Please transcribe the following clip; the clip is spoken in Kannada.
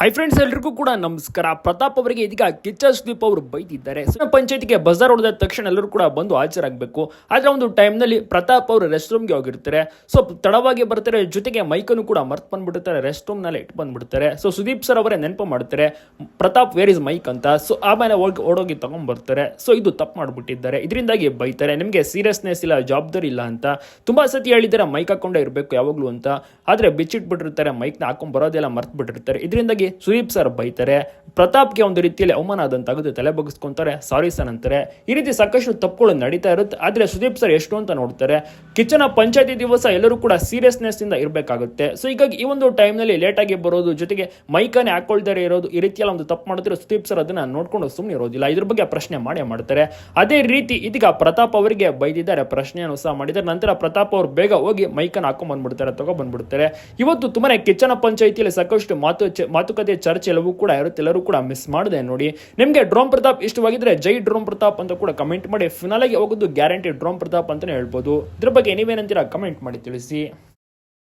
ಹೈ ಫ್ರೆಂಡ್ಸ್ ಎಲ್ರಿಗೂ ಕೂಡ ನಮಸ್ಕಾರ. ಪ್ರತಾಪ್ ಅವರಿಗೆ ಇದೀಗ ಕಿಚ್ಚ ಸುದೀಪ್ ಅವರು ಬೈದಿದ್ದಾರೆ. ಪಂಚಾಯತಿಗೆ ಬಜಾರ್ ಹೊಡೆದ ತಕ್ಷಣ ಎಲ್ಲರೂ ಕೂಡ ಬಂದು ಹಾಜರಾಗಬೇಕು. ಆದ್ರೆ ಒಂದು ಟೈಮ್ನಲ್ಲಿ ಪ್ರತಾಪ್ ಅವರು ರೆಸ್ಟ್ ರೂಮ್ಗೆ ಹೋಗಿರ್ತಾರೆ. ಸೊ ತಡವಾಗಿ ಬರ್ತಾರೆ. ಜೊತೆಗೆ ಮೈಕನ್ನು ಕೂಡ ಮರ್ತ್ ಬಂದ್ಬಿಡ್ತಾರೆ. ರೆಸ್ಟ್ ರೂಮ್ನಲ್ಲಿ ಇಟ್ಟು ಬಂದ್ಬಿಡ್ತಾರೆ. ಸೊ ಸುದೀಪ್ ಸರ್ ಅವರೇ ನೆನಪು ಮಾಡ್ತಾರೆ. ಪ್ರತಾಪ್ ವೇರ್ ಇಸ್ ಮೈಕ್ ಅಂತ. ಸೊ ಆಮೇಲೆ ಹೋಗಿ ಓಡೋಗಿ ತಗೊಂಡ್ಬರ್ತಾರೆ. ಸೊ ಇದು ತಪ್ಪು ಮಾಡಿಬಿಟ್ಟಿದ್ದಾರೆ. ಇದರಿಂದಾಗಿ ಬೈತಾರೆ. ನಿಮಗೆ ಸೀರಿಯಸ್ನೆಸ್ ಇಲ್ಲ, ಜವಾಬ್ದಾರಿ ಇಲ್ಲ ಅಂತ. ತುಂಬ ಸತಿ ಹೇಳಿದ್ದಾರೆ ಮೈಕ್ ಹಾಕೊಂಡೇ ಇರಬೇಕು ಯಾವಾಗಲೂ ಅಂತ. ಆದರೆ ಬಿಚ್ಚಿಟ್ಬಿಟ್ಟಿರ್ತಾರೆ ಮೈಕ್ನ ಹಾಕೊಂಡ್ ಬರೋದೆಲ್ಲ ಮರ್ತ್ ಬಿಟ್ಟಿರ್ತಾರೆ ಇದರಿಂದಾಗಿ ಸುದೀಪ್ ಸರ್ ಬೈತಾರೆ ಪ್ರತಾಪ್ಗೆ ಒಂದು ರೀತಿಯಲ್ಲಿ ಅವಮಾನ ಆದಂತಾಗುತ್ತೆ ತಲೆ ಬಗ್ಸ್ಕೊಂತಾರೆ ಸಾರಿ ಸರ್ ಅಂತಾರೆ. ಈ ರೀತಿ ಸಾಕಷ್ಟು ತಪ್ಪುಗಳು ನಡೀತಾ ಇರುತ್ತೆ. ಆದರೆ ಸುದೀಪ್ ಸರ್ ಎಷ್ಟು ಅಂತ ನೋಡ್ತಾರೆ, ಕಿಚನ ಪಂಚಾಯತಿ ದಿವಸ ಎಲ್ಲರೂ ಕೂಡ ಸೀರಿಯಸ್ನೆಸ್ ಇಂದ ಇರಬೇಕಾಗುತ್ತೆ. ಸೊ ಹೀಗಾಗಿ ಈ ಒಂದು ಟೈಮ್ನಲ್ಲಿ ಲೇಟಾಗಿ ಬರೋದು ಜೊತೆಗೆ ಮೈಕನ್ನೇ ಹಾಕೊಳ್ತಾರೆ ಇರೋದು ಈ ರೀತಿಯಲ್ಲಿ ಒಂದು ತಪ್ಪು ಮಾಡಿದ್ರೆ ಸುದೀಪ್ ಸರ್ ಅದನ್ನ ನೋಡ್ಕೊಂಡು ಸುಮ್ಮನೆ ಇರೋದಿಲ್ಲ. ಇದ್ರ ಬಗ್ಗೆ ಪ್ರಶ್ನೆ ಮಾಡೇ ಮಾಡ್ತಾರೆ. ಅದೇ ರೀತಿ ಇದೀಗ ಪ್ರತಾಪ್ ಅವರಿಗೆ ಬೈದಿದ್ದಾರೆ. ಪ್ರಶ್ನೆಯನ್ನು ಸಹ ಮಾಡಿದ್ದಾರೆ. ನಂತರ ಪ್ರತಾಪ್ ಅವರು ಬೇಗ ಹೋಗಿ ಮೈಕನ್ನು ಹಾಕೊಂಡ್ ಬಂದ್ಬಿಡ್ತಾರೆ ತಗೊ ಬಂದ್ಬಿಡ್ತಾರೆ. ಇವತ್ತು ತುಂಬಾನೇ ಕಿಚನ ಪಂಚಾಯತಿಯಲ್ಲಿ ಸಾಕಷ್ಟು ಮಾತು ಮಾತುಕತೆ ಚರ್ಚೆ ಎಲ್ಲವೂ ಕೂಡ ಇರುತ್ತೆ. ಎಲ್ಲರೂ ಕೂಡ ಮಿಸ್ ಮಾಡಿದೆ ನೋಡಿ. ನಿಮಗೆ ಡ್ರೋಮ್ ಪ್ರತಾಪ್ ಇಷ್ಟವಾಗಿದ್ರೆ ಜೈ ಡ್ರೋಮ್ ಪ್ರತಾಪ್ ಅಂತ ಕೂಡ ಕಮೆಂಟ್ ಮಾಡಿ. ಫಿನಾಲಾಗಿ ಹೋಗೋದು ಗ್ಯಾರಂಟಿ ಡ್ರೋಮ್ ಪ್ರತಾಪ್ ಅಂತಲೇ ಹೇಳ್ಬೋದು. ಇದ್ರ ಬಗ್ಗೆ ನೀವೇನಂತೀರಾ ಕಮೆಂಟ್ ಮಾಡಿ ತಿಳಿಸಿ.